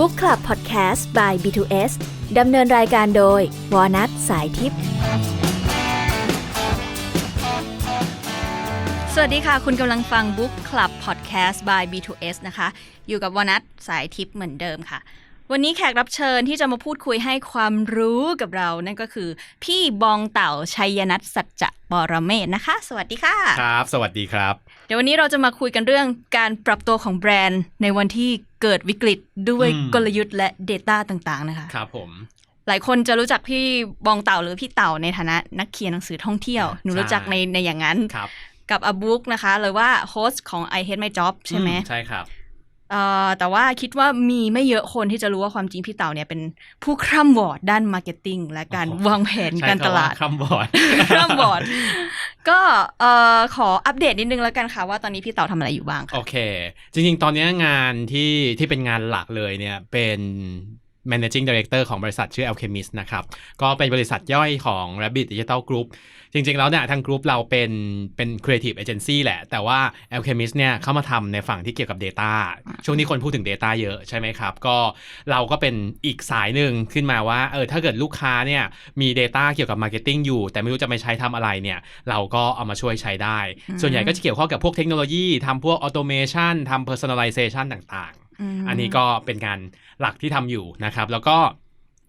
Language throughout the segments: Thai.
Book Club Podcast by B2S ดำเนินรายการโดย วอนัทสายทิพย์ สวัสดีค่ะ คุณกำลังฟัง Book Club Podcast by B2S นะคะ อยู่กับวอนัทสายทิพย์เหมือนเดิมค่ะ วันนี้แขกรับเชิญที่จะมาพูดคุยให้ความรู้กับเรา นั่นก็คือ พี่บองเต่าชัยนัทสัจจะปรเมศนะคะ สวัสดีค่ะ ครับ สวัสดีครับ เดี๋ยววันนี้เราจะมาคุยกันเรื่องการปรับตัวของแบรนด์ ในวันที่เกิดวิกฤตด้วยอืมกลยุทธ์และ Data ต่างๆ นะคะ ครับผมหลายคนจะรู้จักพี่บองเต่าหรือพี่เต่าในฐานะนักเขียนหนังสือท่องเที่ยว หนูรู้จักในในอย่างนั้นครับกับอบุ๊กนะคะ หรือว่าโฮสต์ของ I Hate My Job ใช่ไหมอืใช่ครับเอ่อ แต่ว่าคิดว่ามีไม่เยอะคนที่จะรู้ว่าความจริงพี่เต่าเนี่ยเป็นผู้คร่ำวอร์ดด้านมาร์เก็ตติ้งและการโอ้โหวางแผนใช้การตลาดคำว่คำบอร์ดคร่ำวอร์ดก็เอ่อขออัปเดตนิดนึงแล้วกันค่ะว่าตอนนี้พี่เต่าทำอะไรอยู่บ้างโอค่ะเค จริงๆ ตอนนี้งานที่ที่เป็นงานหลักเลยเนี่ยเป็น managing director ของบริษัทชื่อ Alchemist นะครับ ก็เป็นบริษัทย่อยของ Rabbit Digital Group จริง ๆ แล้วเนี่ยทางกรุ๊ปเราเป็นเป็น creative agency แหละ แต่ว่า Alchemist เนี่ยเข้ามาทำในฝั่งที่เกี่ยวกับ Data ช่วงนี้คนพูดถึง Data เยอะใช่ไหมครับ ก็เราก็เป็นอีกสายหนึ่งขึ้นมาว่าเออถ้าเกิดลูกค้าเนี่ยมี Data เกี่ยวกับ Marketing อยู่ แต่ไม่รู้จะไปใช้ทำอะไรเนี่ย เราก็เอามาช่วยใช้ได้ ส่วนใหญ่ก็จะเกี่ยวข้องกับพวกเทคโนโลยีทำพวก automation ทำ personalization ต่าง อันนี้ก็เป็นงานหลักที่ทำอยู่นะครับ แล้วก็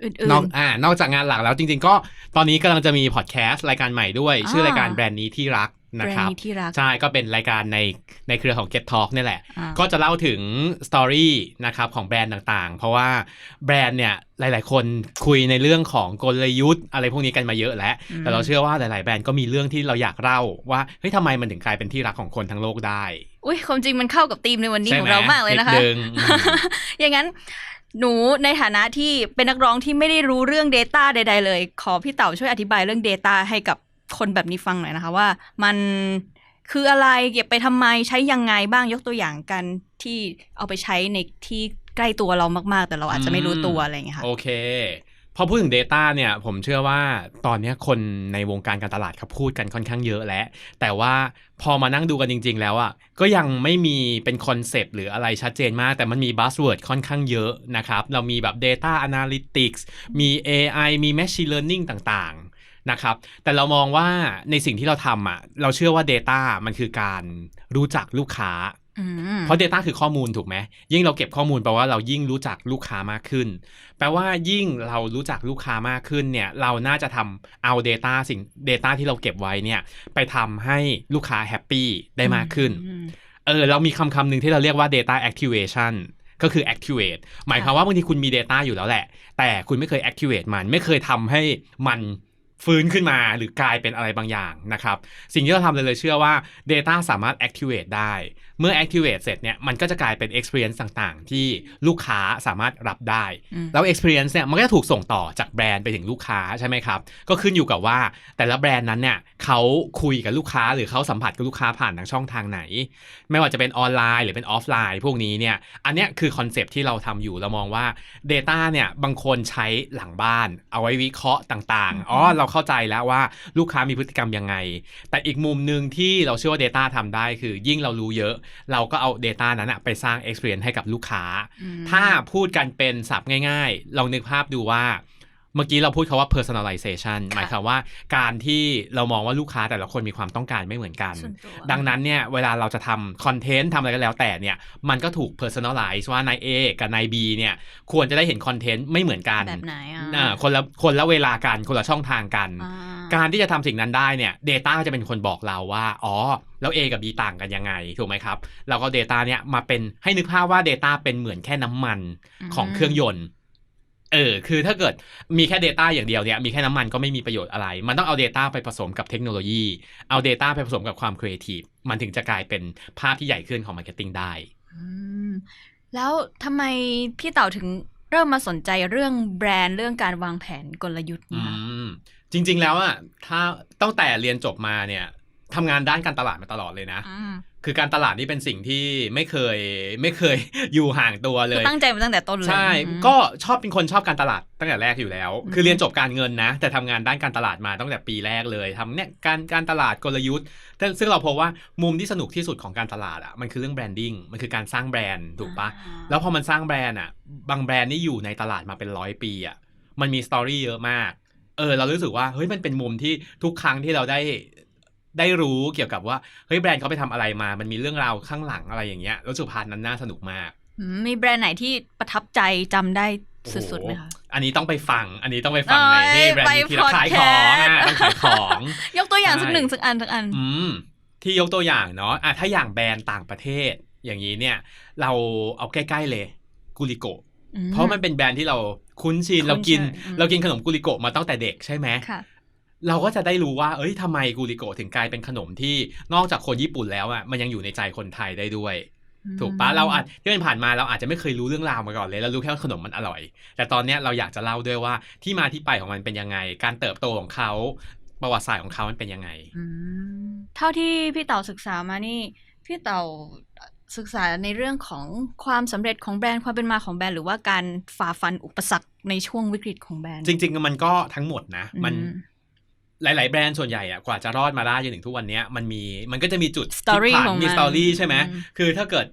อื่นอกนอ่านอกจากงานหลักแล้วจริง ๆ ก็ตอนนี้กำลังจะมีพอดแคสต์รายการใหม่ด้วยอ่าชื่อรายการแบรนด์นี้ที่รักๆแบ นะรนครัด์บนี้ที่รักใช่ก็เป็นรายการในในเครือของ Get Talk นี่แหละอ่าก็จะเล่าถึงสตอรี่นะครับของแบรนด์ต่างๆ เพราะว่าแบรนด์เนี่ยหลาย ๆ คนคุยในเรื่องของกลยุทธ์อะไรพวกนี้กันมาเยอะแล้วอืมแต่เราเชื่อว่าหลาย ๆ แบรนด์ก็มีเรื่องที่เราอยากเล่าว่าเฮ้ยทำไมมันถึงกลายเป็นที่รักของคนทั้งโลกได้ อุ้ยความจริงมันเข้ากับธีมในวันนี้ใช่ขอไหงเรามากเลยนะคะดงอืมอย่างนั้นหนูในฐานะที่เป็นนักร้องที่ไม่ได้รู้เรื่อง Data ใด ๆ เลย ขอพี่เต๋าช่วยอธิบายเรื่อง Data ให้กับ คนแบบนี้ฟังหน่อยนะคะว่า มันคืออะไรเก็บไปทำไมใช้ยังไงบ้างยกตัวอย่างกันที่เอาไปใช้ในที่ใกล้ตัวเรามาก ๆ แต่เราอาจจะไม่รู้ตัวอะไรอย่างเงี้ยค่ะโอเคพอพูดถึง Data เนี่ยผมเชื่อว่าตอนนี้คนในวงการการตลาดเขาพูดกันค่อนข้างเยอะแล้ว แต่ว่าพอมานั่งดูกันจริง ๆ แล้วอะก็ยังไม่มีเป็นคอนเซปต์หรืออะไรชัดเจนมาก แต่มันมีบัสเวิร์ดค่อนข้างเยอะนะครับ เรามีแบบ Data Analytics มี AI มี Machine Learning ต่างๆ นะครับ แต่เรามองว่าในสิ่งที่เราทำอะ เราเชื่อว่า Data มันคือการรู้จักลูกค้าอืมเพราะ Data คือข้อมูลถูกไหมยิ่งเราเก็บข้อมูลแปลว่าเรายิ่งรู้จักลูกค้ามากขึ้น แปลว่ายิ่งเรารู้จักลูกค้ามากขึ้นเนี่ย เราน่าจะทำเอา Data สิ่ง Data ที่เราเก็บไว้เนี่ย ไปทำให้ลูกค้าแฮปปี้ได้มากขึ้นอืมเออ เรามีคำคำหนึ่งที่เราเรียกว่า data activation ก็คือ activate หมายความว่าบางทีคุณมี Data อยู่แล้วแหละ แต่คุณไม่เคย activate มัน ไม่เคยทำให้มัน ฟื้นขึ้นมาหรือกลายเป็นอะไรบางอย่างนะครับ สิ่งที่เราทำเลยเลยเชื่อว่า Data สามารถ activate ได้ เมื่อ activate เสร็จเนี่ยมันก็จะกลายเป็น experience ต่างๆ ที่ลูกค้าสามารถรับได้อืมแล้ว experience เนี่ยมันก็จะถูกส่งต่อจากแบรนด์ไปถึงลูกค้าใช่ไหมครับ ก็ขึ้นอยู่กับว่าแต่ละแบรนด์นั้นเนี่ยเขาคุยกับลูกค้าหรือเขาสัมผัสกับลูกค้าผ่านทางช่องทางไหน ไม่ว่าจะเป็นออนไลน์หรือเป็นออฟไลน์ พวกนี้เนี่ยอันเนี้ยคือคอนเซปต์ที่เราทำอยู่เรามองว่า Data เนี่ยบางคนใช้หลังบ้าน เอาไว้วิเคราะห์ต่างๆอ๋อเราเข้าใจแล้วว่าลูกค้ามีพฤติกรรมยังไง แต่อีกมุมหนึ่งที่เราเชื่อว่า Data ทำได้คือยิ่งเรารู้เยอะเราก็เอา Data นั้นอะไปสร้าง Experience ให้กับลูกค้าอืมถ้าพูดกันเป็นศัพท์ง่าย ๆ ลองนึกภาพดูว่า เมื่อกี้เราพูดคาว่า personalization หมายความว่าการที่เรามองว่าลูกค้าแต่ละคนมีความต้องการไม่เหมือนกันส่วนตัวดังนั้นเนี่ยเวลาเราจะทำคอนเทนต์ทำอะไรก็แล้วแต่เนี่ยมันก็ถูก personalize ว่านาย A กับนาย B เนี่ยควรจะได้เห็นคอนเทนต์ไม่เหมือนกันแบบไหนอะอ่าคนละคนละเวลากันคนละช่องทางกันอ่าการที่จะทำสิ่งนั้นได้เนี่ย Data จะเป็นคนบอกเราว่าอ๋อแล้ว A กับ B ต่างกันยังไง ถูกไหมครับ เราก็ Data เนี่ยมาเป็นให้นึกภาพว่า Data เป็นเหมือนแค่น้ำมันของเครื่องยนต์ เออคือถ้าเกิดมีแค่ Data อย่างเดียวเนี่ยมีแค่น้ำมันก็ไม่มีประโยชน์อะไร มันต้องเอา Data ไปผสมกับเทคโนโลยี เอา Data ไปผสมกับความครีเอทีฟมันถึงจะกลายเป็นภาพที่ใหญ่ขึ้นของ Marketing ได้อืมแล้วทำไมพี่เต่าถึงเริ่มมาสนใจเรื่องแบรนด์เรื่องการวางแผนกลยุทธ์เนี่ยคะจริง ๆ แล้วอะถ้าตั้งแต่เรียนจบมาเนี่ย ทำงานด้านการตลาดมาตลอดเลยนะอืมคือการตลาดนี่เป็นสิ่งที่ไม่เคยไม่เคยอยู่ห่างตัวเลคือยตั้งใจมาตั้งแต่ต้นเลย ใช่อืมก็ชอบเป็นคนชอบการตลาดตั้งแต่แรกอยู่แล้วอืมคือเรียนจบการเงินนะ แต่ทำงานด้านการตลาดมาตั้งแต่ปีแรกเลยทำเนี่ยการการตลาดกลยุทธ์แต่ซึ่งเราพบว่ามุมที่สนุกที่สุดของการตลาดอะมันคือเรื่องแบรนดิ้ง มันคือการสร้างแบรนด์ถูกปะอ่าแล้วพอมันสร้างแบรนด์อะ บางแบรนด์นี่อยู่ในตลาดมาเป็นร้อยปีอะ มันมีสตอรี่เยอะมากเออเรารู้สึกว่าเฮ้ยมันเป็นมุมที่ทุกครั้งที่เราได้ ได้รู้เกี่ยวกับว่าเฮ้ยแบรนด์เขาไปทำอะไรมา มันมีเรื่องราวข้างหลังอะไรอย่างเงี้ยแล้วสุพาร์ทนั้นน่าสนุกมากอืมมีแบรนด์ไหนที่ประทับใจจำได้สุดๆไหมคะโอ้โหอันนี้ต้องไปฟัง อันนี้ต้องไปฟังในเอ้ยนี่แบรนด์นี้ไปที่เราขายของ podcast อะต้องขายของ ยกตัวอย่างสักใช่หนึ่งสักอันสักอันอืมที่ยกตัวอย่างเนาะอะถ้าอย่างแบรนด์ต่างประเทศ อย่างนี้เนี่ย เราเอาใกล้ๆเลยกุลิโกอืมเพราะมันเป็นแบรนด์ที่เราคุ้นชินคุ้นเรากินเคยอืมเรากินขนมกุลิโกะมาตั้งแต่เด็กใช่ไหมค่ะ เราก็จะได้รู้ว่า เอ้ยทำไมกุลิโกะถึงกลายเป็นขนมที่นอกจากคนญี่ปุ่นแล้วอะมันยังอยู่ในใจคนไทยได้ด้วย ถูกปะเราอาจที่มันผ่านมาเราอาจจะไม่เคยรู้เรื่องราวมาก่อนเลยเรารู้แค่ว่าขนมมันอร่อย แต่ตอนเนี้ยเราอยากจะเล่าด้วยว่าที่มาที่ไปของมันเป็นยังไง การเติบโตของเขาประวัติศาสตร์ของเขามันเป็นยังไงอืมเท่าที่พี่เต่าศึกษามานี่ พี่เต่าศึกษาในเรื่องของความสำเร็จของแบรนด์ความเป็นมาของแบรนด์หรือว่าการฝ่าฟันอุปสรรคในช่วงวิกฤตของแบรนด์ จริง ๆ มันก็ทั้งหมดนะ มันอืม หลาย ๆ แบรนด์ส่วนใหญ่อะกว่าจะรอดมาได้จนถึงทุกวันเนี้ยมันมีมันก็จะมีจุดสตอรี่พลิกผันของมันมีสตอรี่ใช่ไหมอืมคือถ้าเกิด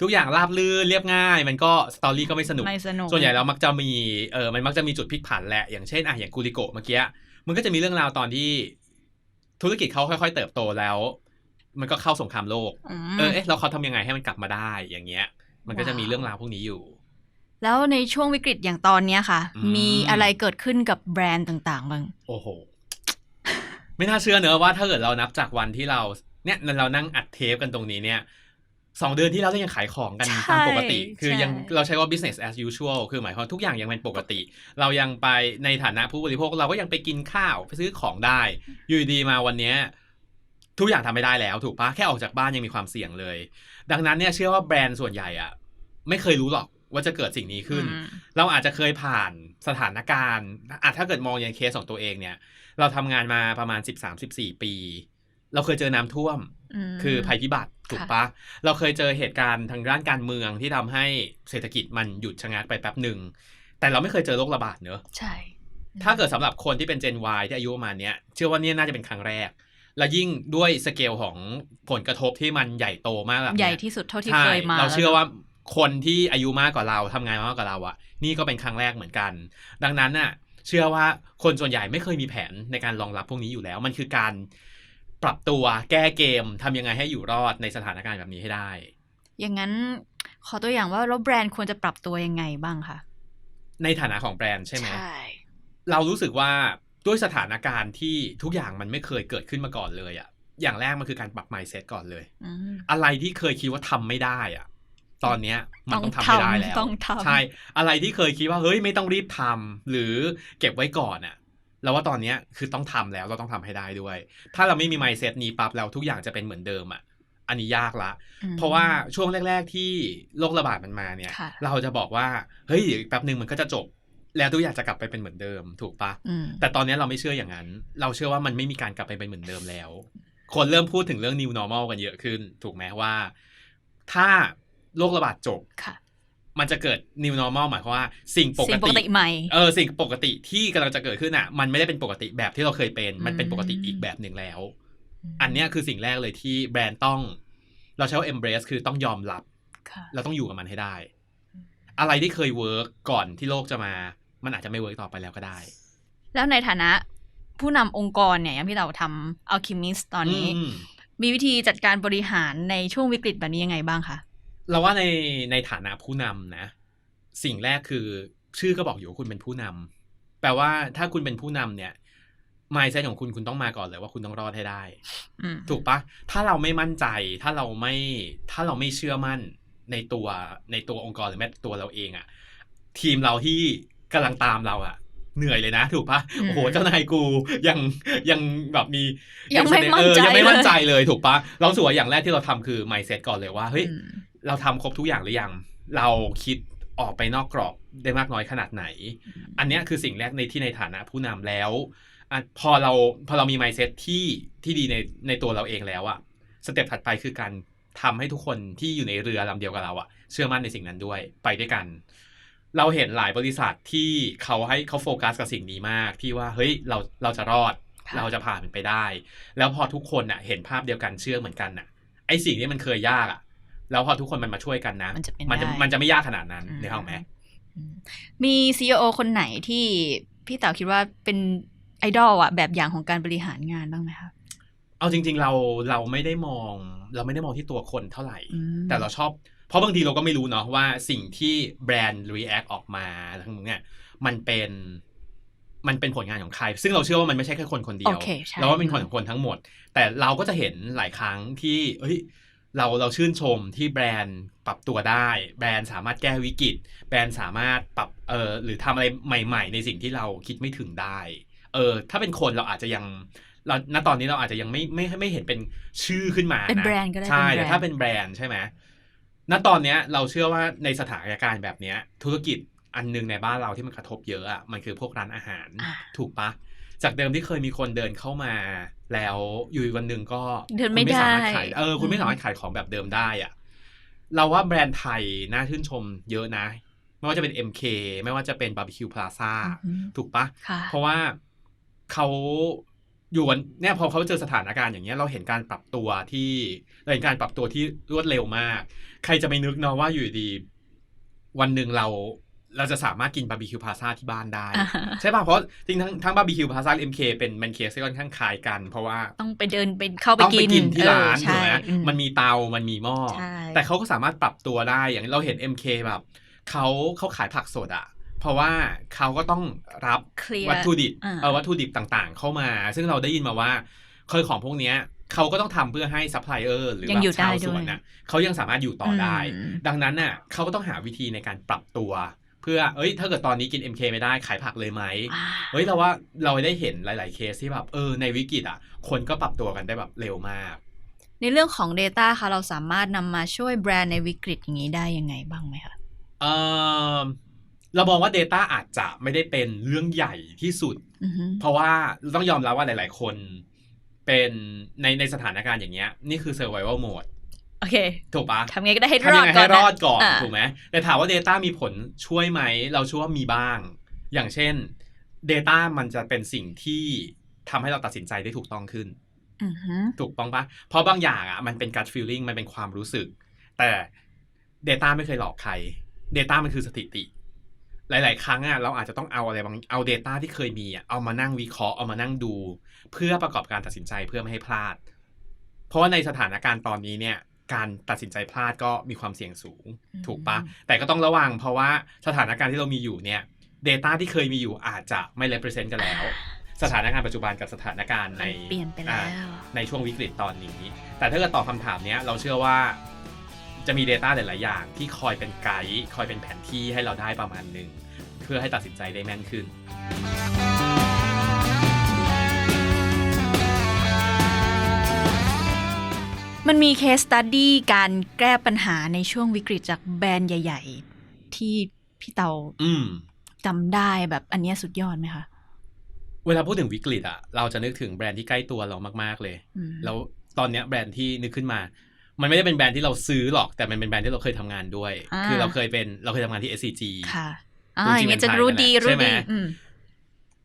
ทุกอย่างราบรื่นเรียบง่าย มันก็สตอรี่ก็ไม่สนุกไม่สนุกส่วนใหญ่แล้วมักจะมีเออมันมักจะมีจุดพลิกผันแหละอย่างเช่นอะอย่างกูริโกะเมื่อกี้มันก็จะมีเรื่องราวตอนที่ ธุรกิจเขาค่อย ๆ เติบโตแล้ว มันก็เข้าสงครามโลกอืมเออเอ๊ะเราเขาทำยังไงให้มันกลับมาได้อย่างเงี้ย มันก็จะมีว้าวเรื่องราวพวกนี้อยู่ แล้วในช่วงวิกฤตอย่างตอนเนี้ยค่ะอืมมีอะไรเกิดขึ้นกับแบรนด์ต่าง ๆ บ้างโอ้โห ไม่น่าเชื่อเนอะว่าถ้าเกิดเรานับจากวันที่เราเนี่ยเรานั่งอัดเทปกันตรงนี้เนี่ยสองเดือนที่แล้วเรายังขายของกันใช่ตามปกติ คือใช่ยังเราใช้ว่า business as usual คือหมายความทุกอย่างยังเป็นปกติ เรายังไปในฐานะผู้บริโภคเราก็ยังไปกินข้าวไปซื้อของได้ อยู่ดีๆมาวันเนี้ยทุกอย่างทำไม่ได้แล้วถูกปะแค่ออกจากบ้านยังมีความเสี่ยงเลย ดังนั้นเนี่ยเชื่อว่าแบรนด์ส่วนใหญ่อะไม่เคยรู้หรอกว่าจะเกิดสิ่งนี้ขึ้นอืมเราอาจจะเคยผ่านสถานการณ์อะถ้าเกิดมองอย่างเคสของตัวเองเนี่ย เราทำงานมาประมาณ 13-14 ปี เราเคยเจอน้ำท่วมมคือภัยพิบัติถูกปะเราเคยเจอเหตุการณ์ทางด้านการเมืองที่ทำให้เศรษฐกิจมันหยุดชะงักไปแป๊บหนึ่ง แต่เราไม่เคยเจอโรคระบาดเนอะใช่ ถ้าเกิดสำหรับคนที่เป็น Gen Y ที่อายุประมาณเนี้ยเชื่อว่าเนี่ยน่าจะเป็นครั้งแรก และยิ่งด้วยสเกลของผลกระทบที่มันใหญ่โตมากแบบเนี้ยใหญ่ที่สุดเท่าที่ใช่เคยมาเราเชื่อแล้วว่าคนที่อายุมากกว่าเราทำงานมามากกว่าเราอะนี่ก็เป็นครั้งแรกเหมือนกัน ดังนั้นน่ะ เชื่อว่าคนส่วนใหญ่ไม่เคยมีแผนในการรองรับพวกนี้อยู่แล้ว มันคือการปรับตัวแก้เกมทำยังไงให้อยู่รอดในสถานการณ์แบบนี้ให้ได้ อย่างนั้นขอตัวอย่างว่าแล้วแบรนด์ควรจะปรับตัวยังไงบ้างคะในฐานะของแบรนด์ใช่ไหมใช่เรารู้สึกว่าด้วยสถานการณ์ที่ทุกอย่างมันไม่เคยเกิดขึ้นมาก่อนเลยอะอย่างแรกมันคือการปรับ mindset ก่อนเลยอืมอะไรที่เคยคิดว่าทำไม่ได้อะ ตอนเนี้ยมันต้องต้ทำองไม่ได้ทำแล้วต้องทำใช่อะไรที่เคยคิดว่าเฮ้ยไม่ต้องรีบทำหรือเก็บไว้ก่อนอะเราว่าตอนเนี้ยคือต้องทำแล้วเราต้องทำให้ได้ด้วย ถ้าเราไม่มี mindset นี้ปั๊บแล้วทุกอย่างจะเป็นเหมือนเดิมอะอันนี้ยากละอืมเพราะว่าช่วงแรก ๆ ที่โรคระบาดมันมาเนี่ยค่ะเราจะบอกว่าเฮ้ยเดี๋ยวอีกแป๊บหนึ่งมันก็จะจบ แล้วทุกอย่างจะกลับไปเป็นเหมือนเดิมถูกปะอืมแต่ตอนนี้เราไม่เชื่ออย่างนั้น เราเชื่อว่ามันไม่มีการกลับไปเป็นเหมือนเดิมแล้ว คนเริ่มพูดถึงเรื่อง new normal กันเยอะขึ้น ถูกไหมว่า ถ้า โรคระบาดจบค่ะมันจะเกิด new normal หมายความว่าสิ่งปสิ่กงปติกติใหม่เออสิ่งปกติที่กำลังจะเกิดขึ้นอะ มันไม่ได้เป็นปกติแบบที่เราเคยเป็น มันเป็นปกติอีกแบบหนึ่งแล้ว อันเนี้ยคือสิ่งแรกเลยที่แบรนด์ต้อง เราใช้ว่า embrace คือต้องยอมรับค่ะเราต้องอยู่กับมันให้ได้ อะไรที่เคยเวิร์กก่อนที่โลกจะมา มันอาจจะไม่เวิร์กต่อไปแล้วก็ได้ แล้วในฐานะผู้นำองค์กรเนี่ยอย่างที่เราทำ Alchemist ตอนนี้มมีวิธีจัดการบริหารในช่วงวิกฤตแบบนี้ยังไงบ้างคะ เราว่าในในฐานะผู้นำนะ สิ่งแรกคือชื่อก็บอกอยู่ว่าคุณเป็นผู้นำแปลว่าถ้าคุณเป็นผู้นำเนี่ย mindset ของคุณคุณต้องมาก่อนเลยว่าคุณต้องรอดให้ได้อืมถูกปะถ้าเราไม่มั่นใจถ้าเราไม่ถ้าเราไม่เชื่อมั่นในตัวในตัวองค์กรหรือแม้แต่ตัวเราเองอะทีมเราที่กำลังตามเราอะเหนื่อยเลยนะ ถูกปะอืมโอ้โหเจ้านายกูยังยังแบบมียังไม่มั่นใจเออยังไม่มั่นใจเลยเลยถูกปะเรารู้สึกว่าอย่างแรกที่เราทำคือ mindset ก่อนเลยว่าเฮ้ยอืม เราทำครบทุกอย่างหรือยัง เราคิดออกไปนอกกรอบได้มากน้อยขนาดไหน อันเนี้ยคือสิ่งแรกในที่ในฐานะผู้นำแล้วอะพอเราพอเรามี mindset ที่ที่ดีในในตัวเราเองแล้วอะสเต็ปถัดไปคือการทำให้ทุกคนที่อยู่ในเรือลำเดียวกับเราอะเชื่อมั่นในสิ่งนั้นด้วยไปด้วยกัน เราเห็นหลายบริษัทที่เขาให้เขาโฟกัสกับสิ่งนี้มาก ที่ว่าเฮ้ยเราเราจะรอดค่ะเราจะผ่านมันไปได้ แล้วพอทุกคนอะเห็นภาพเดียวกันเชื่อเหมือนกันน่ะไอสิ่งที่มันเคยยากอะ แล้วพอทุกคนมันมาช่วยกันนะ มันจะเป็นมันจะได้มันจะไม่ยากขนาดนั้นอืมในห้องไหมอืมมี CEO คนไหนที่พี่เต๋าคิดว่าเป็นไอดอลอะแบบอย่างของการบริหารงานบ้างไหมคะเอาจริง ๆ เราเราไม่ได้มอง เราไม่ได้มองที่ตัวคนเท่าไหร่อืมแต่เราชอบ เพราะบางทีเราก็ไม่รู้เนาะว่าสิ่งที่แบรนด์ react ออกมาทั้งหมดเนี่ยมันเป็นมันเป็นผลงานของใคร ซึ่งเราเชื่อว่ามันไม่ใช่แค่คนคนเดียวโอเคใช่เราว่าเป็นคนของคนทั้งหมด แต่เราก็จะเห็นหลายครั้งที่ เอ้ย เราเราชื่นชมที่แบรนด์ปรับตัวได้ แบรนด์สามารถแก้วิกฤต แบรนด์สามารถปรับเออหรือทำอะไรใหม่ ๆ ในสิ่งที่เราคิดไม่ถึงได้เออถ้าเป็นคนเราอาจจะยังเราณตอนนี้เราอาจจะยังไม่ไม่ไม่เห็นเป็นชื่อขึ้นมาะเป็นแบรนด์ก็ได้ใช่เป็นแบรนด์แต่ถ้าเป็นแบรนด์ใช่ไหมณตอนเนี้ยเราเชื่อว่าในสถานการณ์แบบเนี้ย ธุรกิจอันหนึงในบ้านเราที่มันกระทบเยอะอะมันคือพวกร้านอาหารอะถูกปะ จากเดิมที่เคยมีคนเดินเข้ามา แล้วอยู่วันหนึ่งก็เดินไม่คุณสามารถได้ขายเออคุณอืไม่มสามารถขายของแบบเดิมได้อะเราว่าแบรนด์ไทยน่าชื่นชมเยอะนะ ไม่ว่าจะเป็น MK ไม่ว่าจะเป็น Barbecue Plaza อืมถูกปะค่ะเพราะว่าเขาอยู่วันเนี่ยพอเขาเจอสถานการณ์อย่างเงี้ยเราเห็นการปรับตัวที่เราเห็นการปรับตัวที่รวดเร็วมาก ใครจะไปนึกเนาะว่าอยู่ดี วันหนึ่งเรา เราจะสามารถกินบาร์บีคิวพาซาที่บ้านได้อ่าฮะใช่ป่ะเพราะจริงทั้งทั้งบาร์บีคิวพาซาเอ็มเคเป็นแมนเคสที่ค่อนข้างคล้ายกัน เพราะว่าต้องไปเดินไปเข้าไปต้องไปกินกินที่ร้านเออถูกใช่ไหมอืมันมีเตา มันมีหม้อใช่แต่เขาก็สามารถปรับตัวได้อย่างเราเห็น MK แบบเขาเขาขายผักสดอะเพราะว่าเขาก็ต้องรับเคลียร์วัตถุดิบอ่าเออวัตถุดิบต่างๆ เข้ามา ซึ่งเราได้ยินมาว่าเคยของพวกเนี้ยเขาก็ต้องทำเพื่อให้ซัพพลายเออร์หรือยังแบอยู่บชาวได้สด้ววยนน่ะเขายังสามารถอยู่ต่อได้อืมดังนั้นน่ะเขาก็ต้องหาวิธีในการปรับตัว เพื่อเอ้ย ถ้าเกิดตอนนี้กิน MK ไม่ได้ขายผักเลยไหมอ่าเฮ้ยเราว่าเราได้เห็นหลาย ๆ เคสที่แบบเออในวิกฤตอะ คนก็ปรับตัวกันได้แบบเร็วมาก ในเรื่องของ Data ค่ะเราสามารถนำมาช่วยแบรนด์ในวิกฤตอย่างนี้ได้ยังไงบ้างไหมคะเออเรามองว่า Data อาจจะไม่ได้เป็นเรื่องใหญ่ที่สุดอือฮึเพราะว่าต้องยอมรับว่าหลาย ๆ คนเป็นในในสถานการณ์อย่างเงี้ย นี่คือ survival mode โอเค ถูกปะทำไงก็ได้ให้รทำอยัดงไงก่อให้นรนะอดก่อนอ่าถูกไหมแต่ถามว่า Data มีผลช่วยไหม เราเชื่อว่ามีบ้าง อย่างเช่น Data มันจะเป็นสิ่งที่ทำให้เราตัดสินใจได้ถูกต้องขึ้นอือฮึถูกต้องปะเพราะบางอย่างอะมันเป็น gut feeling มันเป็นความรู้สึก แต่ Data ไม่เคยหลอกใคร Data มันคือสถิติ หลาย ๆ ครั้งอะเราอาจจะต้องเอาอะไรบางเอา Data ที่เคยมีอะเอามานั่งวิเคราะห์เอามานั่งดู เพื่อประกอบการตัดสินใจเพื่อไม่ให้พลาด เพราะว่าในสถานการณ์ตอนนี้เนี่ย การตัดสินใจพลาดก็มีความเสี่ยงสูง ถูกปะแต่ก็ต้องระวังเพราะว่าสถานการณ์ที่เรามีอยู่เนี่ย Data ที่เคยมีอยู่อาจจะไม่ represent กันแล้ว สถานการณ์ปัจจุบันกับสถานการณ์ในเปลี่ยนไปแล้วอ่าในช่วงวิกฤตตอนนี้ แต่ถ้าเกิดตอบคำถามเนี้ยเราเชื่อว่าจะมี Data หลาย ๆ อย่างที่คอยเป็นไกด์คอยเป็นแผนที่ให้เราได้ประมาณหนึ่งเพื่อให้ตัดสินใจได้แม่นขึ้น มันมีเคสตัดดี้การแก้ปัญหาในช่วงวิกฤตจากแบรนด์ใหญ่ ๆ ที่พี่เตาอืมจำได้แบบอันเนี้ยสุดยอดไหมคะ เวลาพูดถึงวิกฤตอะเราจะนึกถึงแบรนด์ที่ใกล้ตัวเรามากๆเลยอืมแล้วตอนเนี้ยแบรนด์ที่นึกขึ้นมา มันไม่ได้เป็นแบรนด์ที่เราซื้อหรอก แต่มันเป็นแบรนด์ที่เราเคยทำงานด้วยอ่าคือเราเคยเป็นเราเคยทำงานที่ SCG ค่ะอ่าจริงๆอย่างเงี้ยจะเป็นไทยรู้นั่นแหละดีรู้ใช่ไหมดีอืม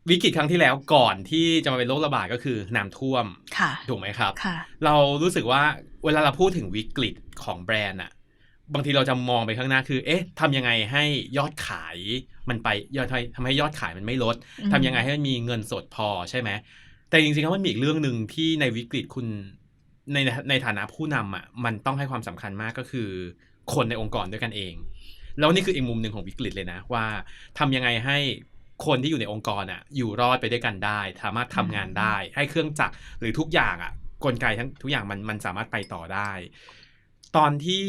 วิกฤตครั้งที่แล้วก่อนที่จะมาเป็นโรคระบาดก็คือน้ำท่วมค่ะถูกไหมครับค่ะเรารู้สึกว่าเวลาเราพูดถึงวิกฤตของแบรนด์อะบางทีเราจะมองไปข้างหน้าคือ เอ๊ะทำยังไงให้ยอดขายมันไปยอดทำให้ยอดขายมันไม่ลดอืมทำยังไงให้มันมีเงินสดพอใช่ไหม แต่จริงๆแล้วมันมีอีกเรื่องหนึ่งที่ในวิกฤตคุณในในฐานะผู้นำอะมันต้องให้ความสำคัญมากก็คือ คนในองค์กรด้วยกันเอง แล้วนี่คืออีกมุมหนึ่งของวิกฤตเลยนะว่าทำยังไงให้ คนที่อยู่ในองค์กรอะอยู่รอดไปด้วยกันได้ สามารถทำงานได้ ให้เครื่องจักรหรือทุกอย่างอะกลไกทั้งทุกอย่างมันมันสามารถไปต่อได้ ตอนที่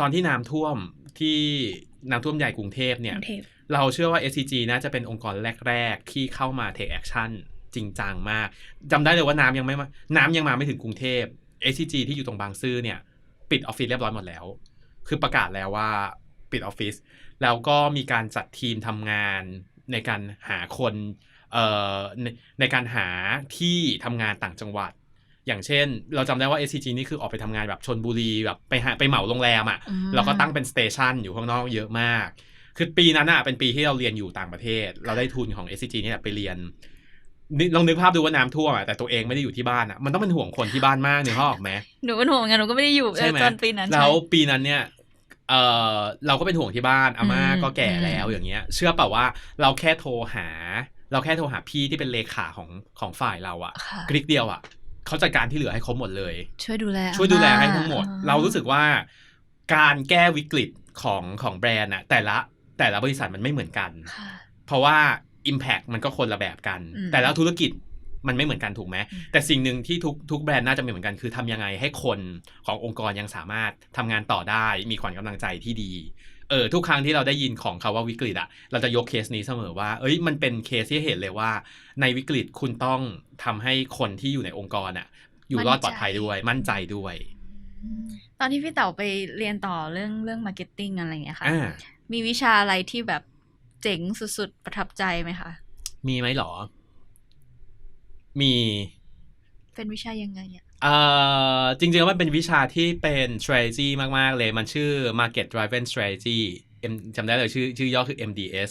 ตอนที่น้ำท่วมที่น้ำท่วมใหญ่กรุงเทพเนี่ยกรุงเทพเราเชื่อว่า SCG น่าจะเป็นองค์กรแรก ๆ ที่เข้ามา take action จริงจังมากจำได้เลยว่าน้ำยังไม่มาน้ำยังมาไม่ถึงกรุงเทพ SCG ที่อยู่ตรงบางซื่อเนี่ย ปิดออฟฟิศเรียบร้อยหมดแล้ว คือประกาศแล้วว่าปิดออฟฟิศแล้วก็มีการจัดทีมทำงาน ในการหาคนเอ่อในในการหาที่ทำงานต่างจังหวัด อย่างเช่น เราจำได้ว่า SCG นี่คือออกไปทำงานแบบชนบุรีแบบไปหาไปเหมาโรงแรมอะ่ะอืมแล้วก็ตั้งเป็นสเตชันอยู่ข้างนอกเยอะมาก คือปีนั้นอะเป็นปีที่เราเรียนอยู่ต่างประเทศ เราได้ทุนของ SCG นี่แหละไปเรียนนี่ลองนึกภาพดูว่าน้ำท่วมอะแต่ตัวเองไม่ได้อยู่ที่บ้านอะมันต้องเป็นห่วงคนที่บ้านมากนึกภาพออกไหมหนูเป็นห่วงเหมือนกันหนูก็ไม่ได้อยู่ใช่ไหมตอนปีนั้นแล้วใช่ปีนั้นเนี่ย เออเราก็เป็นห่วงที่บ้านอาม่าอืมก็แก่แล้วอืมอย่างเงี้ย เชื่อเปล่าว่าเราแค่โทรหา เราแค่โทรหาพี่ที่เป็นเลขาของของฝ่ายเราอะค่ะคลิกเดียวอะเขาจัดการที่เหลือให้ครบหมดเลย ช่วยดูแล ช่วยดูแลอาม่าให้ทั้งหมดอ่เรารู้สึกว่าการแก้วิกฤตของของแบรนด์อะแต่ละแต่ละบริษัทมันไม่เหมือนกันค่ะเพราะว่า Impact มันก็คนละแบบกันอืมแต่แล้วธุรกิจ มันไม่เหมือนกันถูกไหมอืมแต่สิ่งหนึ่งที่ทุกทุกแบรนด์น่าจะมีเหมือนกันคือทำยังไงให้คนขององค์กรยังสามารถทำงานต่อได้ มีขวัญกำลังใจที่ดีเออทุกครั้งที่เราได้ยินของคาว่าวิกฤตอะเราจะยกเคสนี้เสมอว่า เอ้ยมันเป็นเคสที่เห็นเลยว่า ในวิกฤตคุณต้องทำให้คนที่อยู่ในองค์กรอะอยู่รอดปลอดภัยด้วยมั่นใจด้วย ตอนที่พี่เต๋าไปเรียนต่อเรื่องเรื่องมาร์เก็ตติ้งอะไรอย่างเงี้ยค่ะอ่ามีวิชาอะไรที่แบบเจ๋งสุดๆประทับใจไหมคะมีไหมหรอ มีเป็นวิชายังไงอะเอ่อจริงๆแล้วมันเป็นวิชาที่เป็น strategy มาก ๆ เลย มันชื่อ market driven strategy M จำได้เลยชื่อชื่อย่อคือ MDS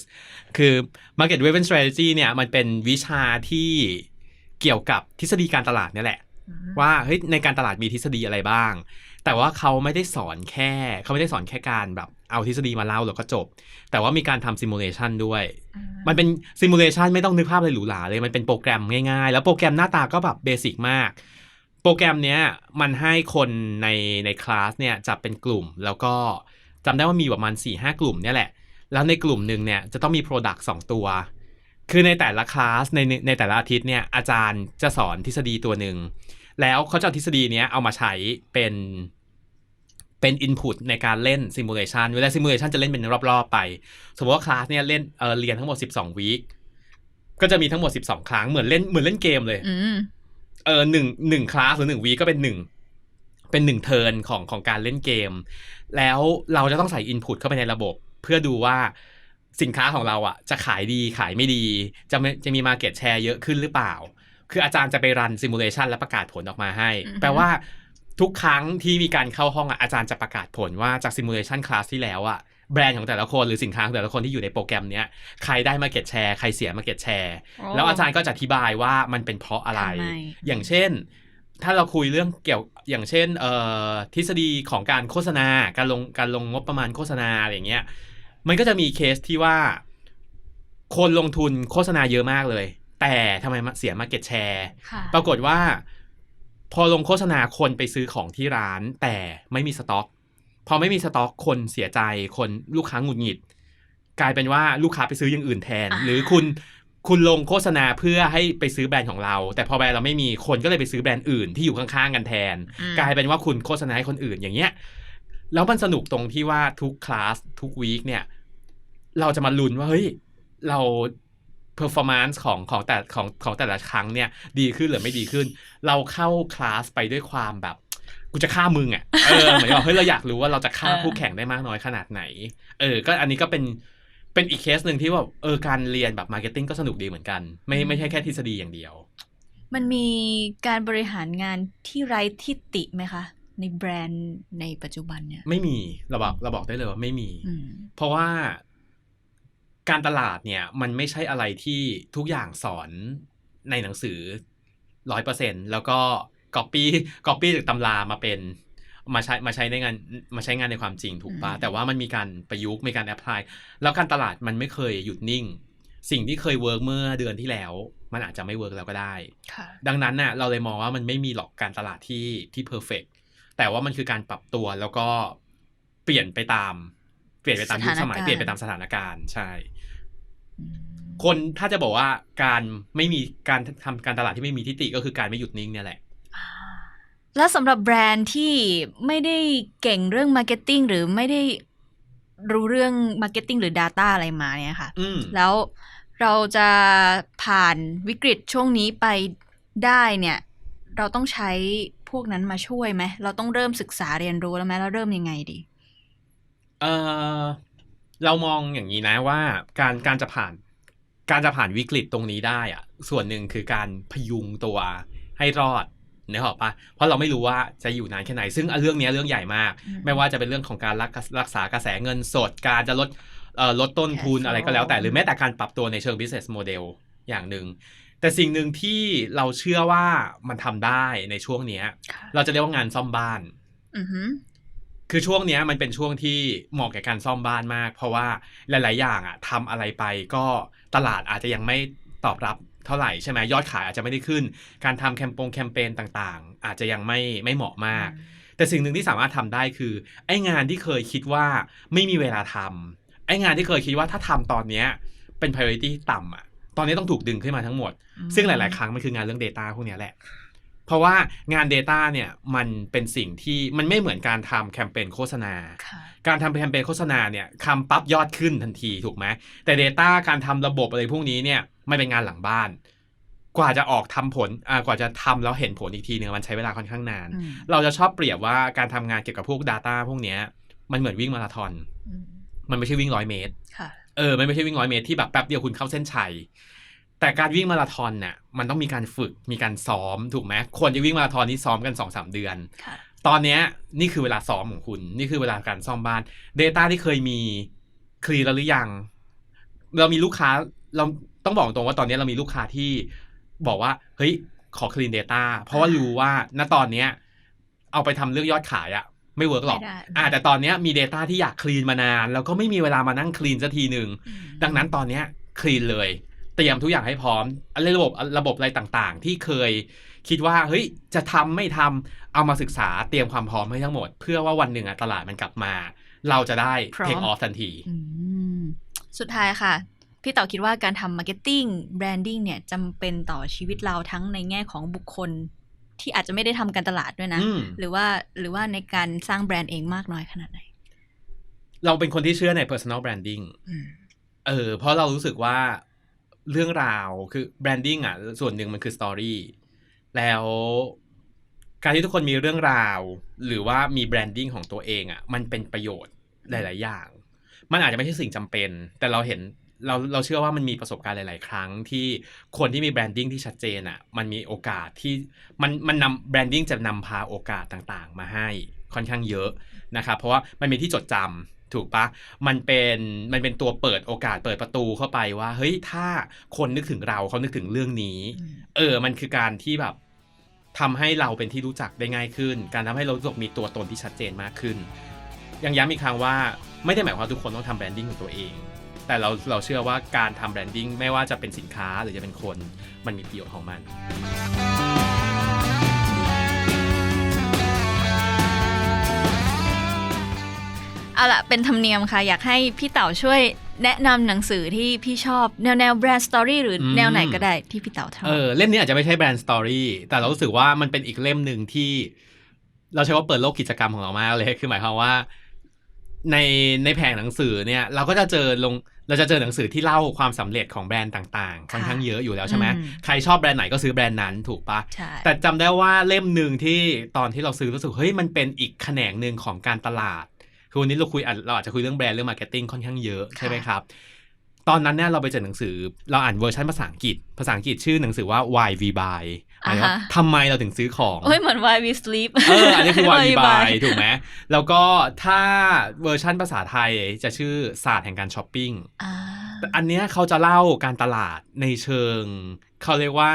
คือ market driven strategy เนี่ย มันเป็นวิชาที่เกี่ยวกับทฤษฎีการตลาดเนี่ยแหละ ว่าเฮ้ยในการตลาดมีทฤษฎีอะไรบ้าง แต่ว่าเขาไม่ได้สอนแค่ เขาไม่ได้สอนแค่การแบบ เอาทฤษฎีมาเล่าแล้วก็จบ แต่ว่ามีการทำซิมูเลชันด้วย มันเป็นซิมูเลชันไม่ต้องนึกภาพอะไรหรูหราเลย มันเป็นโปรแกรมง่ายๆ แล้วโปรแกรมหน้าตาก็แบบเบสิกมาก โปรแกรมเนี้ยมันให้คนในในคลาสเนี่ยจับเป็นกลุ่ม แล้วก็จำได้ว่ามีประมาณ4ี่ห้ากลุ่มเนี่ยแหละ แล้วในกลุ่มหนึ่งเนี่ยจะต้องมี Product สองตัวคือในแต่ละคลาสในในในแต่ละอาทิตย์เนี่ยอาจารย์จะสอนทฤษฎีตัวหนึ่ง แล้วเขาจะเอาทฤษฎีเนี้ยเอามาใช้เป็น เป็น input ในการเล่น simulation เวลา simulation จะเล่นเป็นรอบ ๆ ไป สมมติว่าคลาสเนี่ยเล่นเออเรียนทั้งหมด 12วีคก็จะมีทั้งหมด 12 ครั้งเหมือนเล่นเหมือนเล่นเกมเลยอืมเออหนึ่งหนึ่งคลาสหรือหนึ่งวีคก็เป็นหนึ่งเป็นหนึ่งเทิร์นของของการเล่นเกม แล้วเราจะต้องใส่ Input เข้าไปในระบบ เพื่อดูว่าสินค้าของเราอะ จะขายดีขายไม่ดี จะไม่จะมี Market Share เยอะขึ้นหรือเปล่า คืออาจารย์จะไปรันซิมูเลชันและประกาศผลออกมาให้อือฮึแปลว่า ทุกครั้งที่มีการเข้าห้องอะอาจารย์จะประกาศผลว่าจากซิมูเลชันคลาสที่แล้วอะแบรนด์ของแต่ละคนหรือสินค้าของแต่ละคนที่อยู่ในโปรแกรมเนี้ยใครได้ Market Share ใครเสีย Market Share แล้วอาจารย์ก็จะอธิบายว่ามันเป็นเพราะอะไรทำไมอย่างเช่น ถ้าเราคุยเรื่องเกี่ยวอย่างเช่นเอ่อทฤษฎีของการโฆษณาการลงการลงงบประมาณโฆษณาอะไรอย่างเงี้ยมันก็จะมีเคสที่ว่า คนลงทุนโฆษณาเยอะมากเลย แต่ทำไมมาเสียมาเก็ตแชร์ค่ะปรากฏว่า พอลงโฆษณาคนไปซื้อของที่ร้านแต่ไม่มีสต็อก พอไม่มีสต็อกคนเสียใจคนลูกค้าหงุดหงิด กลายเป็นว่าลูกค้าไปซื้ออย่างอื่นแทนอ่าหรือคุณคุณลงโฆษณาเพื่อให้ไปซื้อแบรนด์ของเรา แต่พอแบรนด์เราไม่มีคนก็เลยไปซื้อแบรนด์อื่นที่อยู่ข้างๆกันแทนอืมกลายเป็นว่าคุณโฆษณาให้คนอื่นอย่างเงี้ยแล้วมันสนุกตรงที่ว่าทุกคลาสทุกวีคเนี่ย เราจะมาลุ้นว่าเฮ้ยเรา performance ของของแต่ของของแต่ละครั้งเนี่ยดีขึ้นหรือไม่ดีขึ้น เราเข้าคลาสไปด้วยความแบบกูจะฆ่ามึงอะ เออเหมือนกับเฮ้ยเราอยากรู้ว่าเราจะฆ่าเออคู่แข่งได้มากน้อยขนาดไหน เออ ก็อันนี้ก็เป็นเป็นอีกเคสหนึ่งที่ว่าเออการเรียนแบบมาร์เก็ตติ้งก็สนุกดีเหมือนกัน ไม่ไม่ใช่แค่ทฤษฎีอย่างเดียว มันมีการบริหารงานที่ไร้ทิฏฐิไหมคะ ในแบรนด์ในปัจจุบันเนี่ย ไม่มีเราบอกเราบอกได้เลยว่าไม่มีอืมเพราะว่า การตลาดเนี่ยมันไม่ใช่อะไรที่ทุกอย่างสอนในหนังสือร้อยเปอร์เซ็นแล้วก็ก๊อปปี้ก๊อปปี้จากตำรามาเป็นมาใช้มาใช้ในงานมาใช้งานในความจริงถูกปะอืมแต่ว่ามันมีการประยุกต์มีการแอพพลายแล้วการตลาดมันไม่เคยหยุดนิ่ง สิ่งที่เคยเวิร์กเมื่อเดือนที่แล้ว มันอาจจะไม่เวิร์กแล้วก็ได้ค่ะดังนั้นน่ะเราเลยมองว่ามันไม่มีหรอกการตลาดที่ที่เพอร์เฟกแต่ว่ามันคือการปรับตัวแล้วก็เปลี่ยนไปตาม เปลี่ยนไปตามยุคสมัยสถานการณ์เปลี่ยนไปตามสถานการณ์ใช่อืมคนถ้าจะบอกว่าการไม่มีการทำการตลาดที่ไม่มีทิฏฐิก็คือการไม่หยุดนิ่งเนี่ยแหละอ่าแล้วสำหรับแบรนด์ที่ไม่ได้เก่งเรื่องมาร์เก็ตติ้งหรือไม่ได้รู้เรื่องมาร์เก็ตติ้งหรือ Data อะไรมาเนี่ยค่ะอืมแล้วเราจะผ่านวิกฤตช่วงนี้ไปได้เนี่ย เราต้องใช้พวกนั้นมาช่วยไหม เราต้องเริ่มศึกษาเรียนรู้แล้วไหมเราเริ่มยังไงดี เออเรามองอย่างนี้นะว่าการการจะผ่าน การจะผ่านวิกฤตตรงนี้ได้อะส่วนหนึ่งคือการพยุงตัวให้รอดนึกออกปะเพราะเราไม่รู้ว่าจะอยู่นานแค่ไหน ซึ่งเรื่องเนี้ยเรื่องใหญ่มากอืมไม่ว่าจะเป็นเรื่องของการรักรักษากระแสเงินสด การจะลดเอ่อลดต้นทุน Cash อะไรก็แล้วแต่ flow หรือแม้แต่การปรับตัวในเชิง business model อย่างหนึ่ง แต่สิ่งหนึ่งที่เราเชื่อว่ามันทำได้ในช่วงเนี้ยค่ะเราจะเรียกว่างานซ่อมบ้านอือหือ คือช่วงเนี้ยมันเป็นช่วงที่เหมาะแก่การซ่อมบ้านมาก เพราะว่าหลาย ๆ อย่างอะทำอะไรไปก็ตลาดอาจจะยังไม่ตอบรับเท่าไหร่ใช่ไหมยอดขายอาจจะไม่ได้ขึ้น การทำแคมเปญแคมเปญต่างๆ อาจจะยังไม่ไม่เหมาะมาก แต่สิ่งหนึ่งที่สามารถทำได้คือ ไอ้งานที่เคยคิดว่าไม่มีเวลาทำไอ้งานที่เคยคิดว่าถ้าทำตอนเนี้ยเป็น priority ที่ต่ำอะตอนนี้ต้องถูกดึงขึ้นมาทั้งหมด ซึ่งหลาย ๆ ครั้งมันคืองานเรื่อง Data พวกเนี้ยแหละ เพราะว่างาน Data เนี่ยมันเป็นสิ่งที่มันไม่เหมือนการทำแคมเปญโฆษณาค่ะการทำแคมเปญโฆษณาเนี่ยทำปั๊บยอดขึ้นทันทีถูกไหมแต่ Data การทำระบบอะไรพวกนี้เนี่ยมันเป็นงานหลังบ้าน กว่าจะออกทำผลอ่ากว่าจะทำแล้วเห็นผลอีกทีนึงมันใช้เวลาค่อนข้างนานอืมเราจะชอบเปรียบว่าการทำงานเกี่ยวกับพวก Data พวกเนี้ยมันเหมือนวิ่งมาราธอนอืมมันไม่ใช่วิ่งร้อยเมตรค่ะเออมันไม่ใช่วิ่งร้อยเมตรที่แบบแป๊บเดียวคุณเข้าเส้นชัย แต่การวิ่งมาราธอนเนี่ยมันต้องมีการฝึกมีการซ้อมถูกไหมคนจะวิ่งมาราธอนนี่ซ้อมกัน2อสเดือนค่ะตอนเนี้ยนี่คือเวลาซ้อมของคุณ นี่คือเวลาการซ่อมบ้าน Data ที่เคยมีคลีแล้วหรือยัง เรามีลูกค้าเราต้องบอกตรงว่าตอนนี้เรามีลูกค้าที่บอกว่า เฮ้ย ขอคลีน Data เพราะว่ารู้ว่าณตอนเนี้ยเอาไปทำเรื่องยอดขายอะไม่เวิร์กหรอกไม่ได้อ่าแต่ตอนเนี้ยมี Data ที่อยากคลีนมานาน แล้วก็ไม่มีเวลามานั่งคลีนสักทีหนึ่งอืมดังนั้นตอนเนี้ยคลีนเลย เตรียมทุกอย่างให้พร้อมอะไรระบบระบบอะไรต่างๆ ที่เคยคิดว่าเฮ้ยจะทำไม่ทำเอามาศึกษาเตรียมความพร้อมให้ทั้งหมด เพื่อว่าวันหนึ่งอะตลาดมันกลับมา เราจะได้พร้อมเทคออฟทันทีอืมสุดท้ายค่ะ พี่เต๋อคิดว่าการทำมาร์เก็ตติ้งแบรนดิ้งเนี่ยจำเป็นต่อชีวิตเราทั้งในแง่ของบุคคลที่อาจจะไม่ได้ทำการตลาดด้วยนะอืมหรือว่าหรือว่าในการสร้างแบรนด์เองมากน้อยขนาดไหน เราเป็นคนที่เชื่อใน personal branding อืมเออเพราะเรารู้สึกว่า เรื่องราวคือ branding อะ ส่วนหนึ่งมันคือ story แล้วการที่ทุกคนมีเรื่องราว หรือว่ามี branding ของตัวเองอะ มันเป็นประโยชน์หลาย ๆ อย่าง มันอาจจะไม่ใช่สิ่งจำเป็น แต่เราเห็นเราเราเชื่อว่ามันมีประสบการณ์หลาย ๆ ครั้งที่คนที่มี branding ที่ชัดเจนอะ มันมีโอกาสที่มันมันนำ branding จะนำพาโอกาสต่าง ๆ มาให้ค่อนข้างเยอะนะครับเพราะว่ามันมีที่จดจำ ถูกปะมันเป็นมันเป็นตัวเปิดโอกาสเปิดประตูเข้าไปว่า เฮ้ยถ้าคนนึกถึงเราเขานึกถึงเรื่องนี้อืมเออ มันคือการที่แบบทำให้เราเป็นที่รู้จักได้ง่ายขึ้น การทำให้เรารู้สึกมีตัวตนที่ชัดเจนมากขึ้น ยังย้ำอีกครั้งว่าไม่ได้หมายความว่าทุกคนต้องทำแบรนดิ้งของตัวเอง แต่เราเราเชื่อว่าการทำแบรนดิ้งไม่ว่าจะเป็นสินค้าหรือจะเป็นคนมันมีประโยชน์ของมัน เอาละเป็นธรรมเนียมค่ะ อยากให้พี่เต๋าช่วยแนะนำหนังสือที่พี่ชอบแนวแนวแบรนด์สตอรี่หรืออมแนวไหนก็ได้ที่พี่เต๋าชอบเออเล่มนี้อาจจะไม่ใช่แบรนด์สตอรี่แต่เรารู้สึกว่ามันเป็นอีกเล่มหนึ่งที่ เราใช้ว่าเปิดโลกกิจกรรมของเรามากเลยคือหมายความว่า ในในแผงหนังสือเนี่ย เราก็จะเจอลงเราจะเจอหนังสือที่เล่าความสำเร็จของแบรนด์ต่างๆค่อนข้างเยอะอยู่แล้วใช่ไหมอืมใครชอบแบรนด์ไหนก็ซื้อแบรนด์นั้นถูกปะใช่แต่จำได้ว่าเล่มหนึ่งที่ตอนที่เราซื้อรู้สึกเฮ้ยมันเป็นอีกแขนงหนึ่งของการตลาด คือวันนี้เราคุยอะเราอาจจะคุยเรื่องแบรนด์เรื่องมาร์เก็ตติ้งค่อนข้างเยอะใช่ไหมครับ ตอนนั้นเนี่ยเราไปเจอหนังสือ เราอ่านเวอร์ชันภาษาอังกฤษ ภาษาอังกฤษชื่อหนังสือว่า Why We Buy หมายถึงว่าอ่าฮะทำไมเราถึงซื้อของโอ้ยเหมือน Why We Sleep เอออันนี้คือ Why We Why We Buy Buy ถูกไหมแล้วก็ถ้าเวอร์ชันภาษาไทยจะชื่อศาสตร์แห่งการช้อปปิ้งอ่าแต่อันเนี้ยเขาจะเล่าการตลาดในเชิง เขาเรียกว่า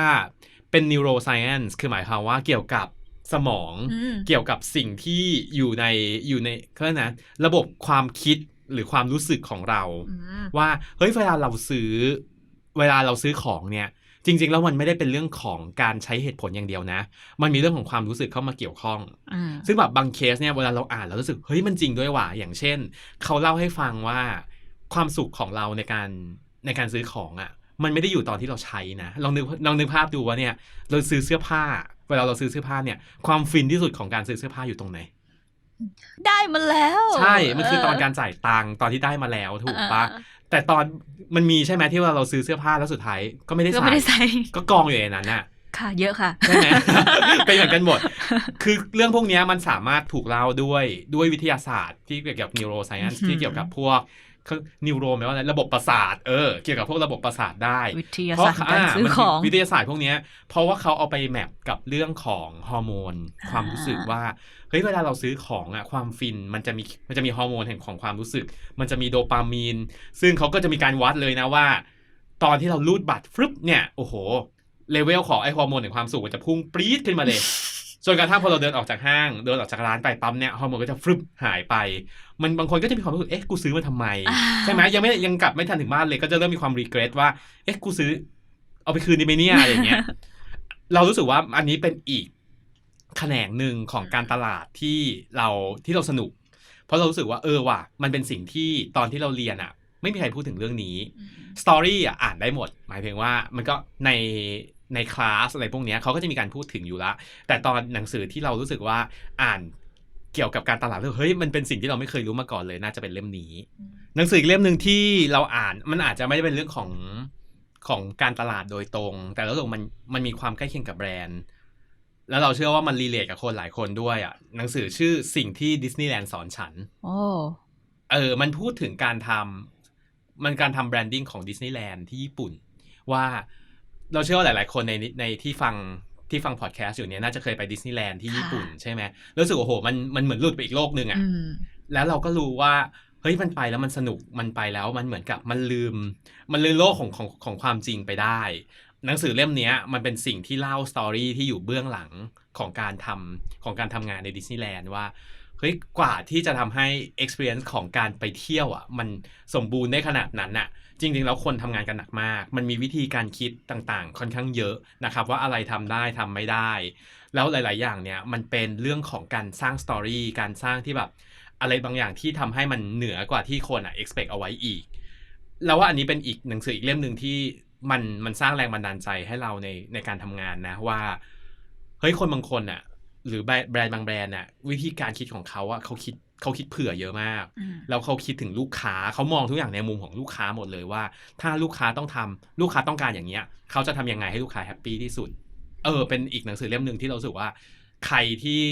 เป็น neuroscience คือหมายความว่าเกี่ยวกับ สมองอืมเกี่ยวกับสิ่งที่อยู่ในอยู่ในเขาเรียกนะระบบความคิดหรือความรู้สึกของเราอืมว่าเฮ้ยเวลาเราซื้อ เวลาเราซื้อของเนี่ย จริง ๆ แล้วมันไม่ได้เป็นเรื่องของการใช้เหตุผลอย่างเดียวนะ มันมีเรื่องของความรู้สึกเข้ามาเกี่ยวข้องอืมซึ่งแบบบางเคสเนี่ยเวลาเราอ่านเรารู้สึกเฮ้ยมันจริงด้วยว่ะอย่างเช่น เขาเล่าให้ฟังว่าความสุขของเราในการในการซื้อของอะ่ะ มันไม่ได้อยู่ตอนที่เราใช้นะลองนึกลองนึกภาพดูว่าเนี่ยเราซื้อเสื้อผ้า เวลาเราซื้อเสื้อผ้าเนี่ย ความฟินที่สุดของการซื้อเสื้อผ้าอยู่ตรงไหน ได้มาแล้ว ใช่ มันคือตอนการจ่ายตังค์ตอนที่ได้มาแล้วถูกปะอ่าแต่ตอนมันมีใช่ไหมที่ว่าเราซื้อเสื้อผ้าแล้วสุดท้ายก็ไม่ได้ก็ใส่ไม่ได้ใส่ก็กองอยู่ในนั้นน่ะค่ะเยอะค่ะใช่ไหมเป็นเหมือนกันหมด คือเรื่องพวกเนี้ยมันสามารถถูกเล่าด้วยด้วยวิทยาศาสตร์ที่เกี่ยวกับ neuroscience อืมที่เกี่ยวกับพวก นิวโรแปลว่าอะไรระบบประสาทเออเกี่ยวกับพวกระบบประสาทได้วิทยาเพราะศาสตร์การซื้อมันของวิทยาศาสตร์พวกเนี้ยเพราะว่าเขาเอาไปแมปกับเรื่องของฮอร์โมนอ่าความรู้สึกว่าเฮ้ยเวลาเราซื้อของอะความฟินมันจะมีมันจะมีฮอร์โมนแห่งของความรู้สึก มันจะมีโดปามีน ซึ่งเขาก็จะมีการวัดเลยนะว่า ตอนที่เรารูดบัตรฟรึบเนี่ยโอ้โหเลเวลของไอฮอร์โมนแห่งความสุขมันจะพุ่งปรี๊ดขึ้นมาเลย จนกระทั่งพอเราเดินออกจากห้าง เดินออกจากร้านไปปั๊มเนี่ยฮอร์โมนก็จะฟรึบหายไป มันบางคนก็จะมีความรู้สึกเอ๊ะกูซื้อมาทำไมอ่าใช่ไหมยังไม่ยังกลับไม่ทันถึงบ้านเลย ก็จะเริ่มมีความรีเกรสว่าเอ๊ะกูซื้อ เอาไปคืนดีไหมเนี่ยอะไรอย่างเงี้ยเรารู้สึกว่าอันนี้เป็นอีกแขนงหนึ่งของการตลาดที่เราที่เราสนุก เพราะเรารู้สึกว่าเออว่ะมันเป็นสิ่งที่ตอนที่เราเรียนอะไม่มีใครพูดถึงเรื่องนี้สตอรี่อะอ่านได้หมด หมายถึงว่ามันก็ใน ในคลาสอะไรพวกเนี้ยเขาก็จะมีการพูดถึงอยู่ละ แต่ตอนหนังสือที่เรารู้สึกว่าอ่านเกี่ยวกับการตลาดเรื่องเฮ้ยมันเป็นสิ่งที่เราไม่เคยรู้มาก่อนเลยน่าจะเป็นเล่มนี้ หนังสืออีกเล่มหนึ่งที่เราอ่านมันอาจจะไม่ได้เป็นเรื่องของของการตลาดโดยตรง แต่เราสึกมันมันมีความใกล้เคียงกับแบรนด์ แล้วเราเชื่อว่ามันรีเลทกับคนหลายคนด้วยอะหนังสือชื่อสิ่งที่ดิสนีย์แลนด์สอนฉันโอ้เออ มันพูดถึงการทำมันการทำแบรนดิ้งของดิสนีย์แลนด์ที่ญี่ปุ่น ว่า เราเชื่อว่าหลาย ๆ คนในในที่ฟังที่ฟังพอดแคสต์อยู่เนี้ยน่าจะเคยไปดิสนีย์แลนด์ที่ญี่ปุ่นใช่ไหมรู้สึกว่าโอ้โหมันมันเหมือนหลุดไปอีกโลกหนึ่งอะอืมแล้วเราก็รู้ว่าเฮ้ยมันไปแล้วมันสนุกมันไปแล้วมันเหมือนกับมันลืม มันลืมโลกของของของความจริงไปได้ หนังสือเล่มเนี้ยมันเป็นสิ่งที่เล่าสตอรี่ที่อยู่เบื้องหลังของการทำของการทำงานในดิสนีย์แลนด์ว่าเฮ้ยกว่าที่จะทำให้ experience ของการไปเที่ยวอะมันสมบูรณ์ได้ขนาดนั้นอะ จริงๆแล้วคนทำงานกันหนักมาก มันมีวิธีการคิดต่างๆ ค่อนข้างเยอะนะครับ ว่าอะไรทำได้ทำไม่ได้ แล้วหลาย ๆ อย่างเนี่ยมันเป็นเรื่องของการสร้างสตอรี่การสร้างที่แบบอะไรบางอย่างที่ทำให้มันเหนือกว่าที่คนอะ expect เอาไว้อีก แล้วว่าอันนี้เป็นอีกหนังสืออีกเล่มหนึ่งที่มันมันสร้างแรงบันดาลใจให้เราในในการทำงานนะว่าเฮ้ยคนบางคนอะ หรือแบรนด์บางแบรนด์อะวิธีการคิดของเขาอะเขาคิด เขาคิดเผื่อเยอะมากอืมแล้วเขาคิดถึงลูกค้าเขามองทุกอย่างในมุมของลูกค้าหมดเลยว่า ถ้าลูกค้าต้องทำลูกค้าต้องการอย่างเงี้ยเขาจะทำยังไงให้ลูกค้าแฮปปี้ที่สุด เออ เป็นอีกหนังสือเล่มหนึ่งที่เรารู้สึกว่า ใครที่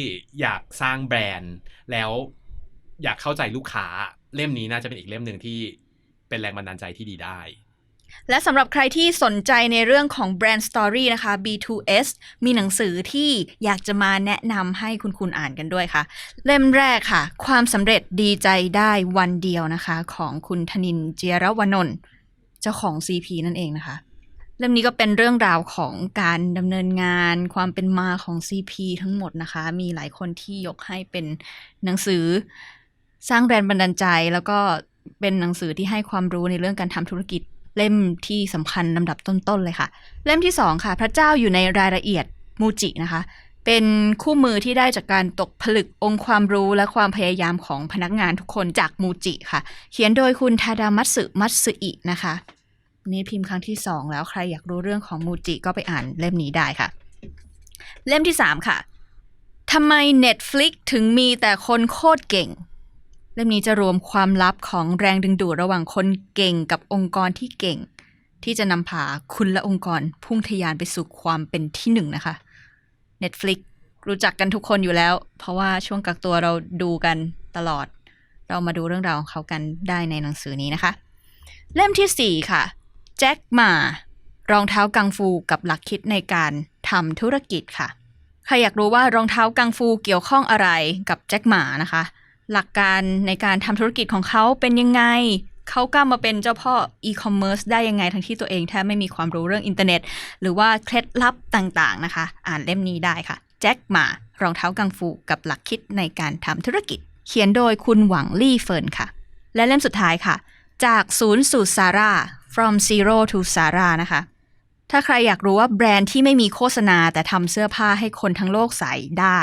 อยากสร้างแบรนด์แล้วอยากเข้าใจลูกค้าเล่มนี้น่าจะเป็นอีกเล่มหนึ่งที่เป็นแรงบันดาลใจที่ดีได้ และสำหรับใครที่สนใจในเรื่องของ Brand Story นะคะ B2S มีหนังสือที่อยากจะมาแนะนำให้คุณคุณอ่านกันด้วยค่ะ เล่มแรกค่ะ ความสำเร็จดีใจได้วันเดียวนะคะ ของคุณธนินเจยรวนนท์เจ้าของ CP นั่นเองนะคะ เล่มนี้ก็เป็นเรื่องราวของการดำเนินงาน ความเป็นมาของ CP ทั้งหมดนะคะ มีหลายคนที่ยกให้เป็นหนังสือสร้างแรงบันดาลใจ แล้วก็เป็นหนังสือที่ให้ความรู้ในเรื่องการทำธุรกิจ เล่มที่สำคัญลำดับต้นๆเลยค่ะ เล่มที่สองค่ะ พระเจ้าอยู่ในรายละเอียดมูจินะคะ เป็นคู่มือที่ได้จากการตกผลึกองค์ความรู้และความพยายามของพนักงานทุกคนจากมูจิค่ะ เขียนโดยคุณทาดามัตสึมัตสึอินะคะ นี่พิมพ์ครั้งที่สองแล้วใครอยากรู้เรื่องของมูจิก็ไปอ่านเล่มนี้ได้ค่ะ เล่มที่สามค่ะทำไม Netflix ถึงมีแต่คนโคตรเก่ง เล่มนี้จะรวมความลับของแรงดึงดูดระหว่างคนเก่งกับองค์กรที่เก่ง ที่จะนำพาคุณและองค์กรพุ่งทะยานไปสู่ความเป็นที่หนึ่งนะคะ Netflix รู้จักกันทุกคนอยู่แล้ว เพราะว่าช่วงกักตัวเราดูกันตลอด เรามาดูเรื่องราวของเขากันได้ในหนังสือนี้นะคะ เล่มที่ 4 ค่ะแจ็คหมารองเท้ากังฟูกับหลักคิดในการทำธุรกิจค่ะ ใครอยากรู้ว่ารองเท้ากังฟูเกี่ยวข้องอะไรกับแจ็คหมานะคะ หลักการในการทำธุรกิจของเขาเป็นยังไง เขากล้ามาเป็นเจ้าพ่ออีคอมเมิร์ซได้ยังไง ทั้งที่ตัวเองแทบไม่มีความรู้เรื่องอินเทอร์เน็ต หรือว่าเคล็ดลับต่างๆนะคะ อ่านเล่มนี้ได้ค่ะ แจ็คหมารองเท้ากังฟูกับหลักคิดในการทำธุรกิจ เขียนโดยคุณหวังลี่เฟิร์นค่ะ และเล่มสุดท้ายค่ะ จากศูนย์สู่ซาร่า from zero to Sarah นะคะ ถ้าใครอยากรู้ว่าแบรนด์ที่ไม่มีโฆษณาแต่ทำเสื้อผ้าให้คนทั้งโลกใส่ได้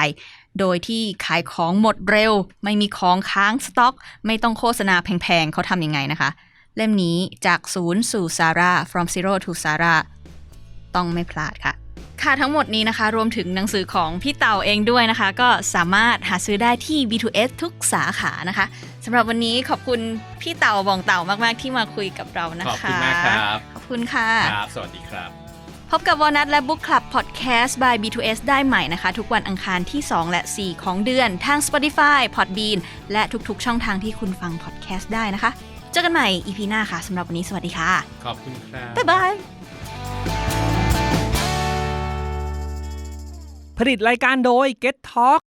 โดยที่ขายของหมดเร็ว ไม่มีของค้างสต็อก ไม่ต้องโฆษณาแพงๆเขาทำยังไงนะคะ เล่มนี้จากศูนย์สู่ Sarah from zero to Sarah ต้องไม่พลาดค่ะค่ะทั้งหมดนี้นะคะ รวมถึงหนังสือของพี่เต่าเองด้วยนะคะ ก็สามารถหาซื้อได้ที่ B2S ทุกสาขานะคะสำหรับวันนี้ขอบคุณพี่เต่าบองเต่ามาก ๆ ที่มาคุยกับเรานะคะ ขอบคุณมากครับ ขอบคุณค่ะครับ สวัสดีครับ พบกับวอนัทและ Book Club Podcast by B2S ได้ใหม่นะคะ ทุกวันอังคารที่ 2 และ 4 ของเดือนทาง Spotify Podbean และทุกๆ ช่องทางที่คุณฟัง podcast ได้นะคะ เจอกันใหม่ EP หน้าค่ะสำหรับวันนี้สวัสดีค่ะ ขอบคุณครับบ๊ายบาย ผลิตรายการโดย Get Talk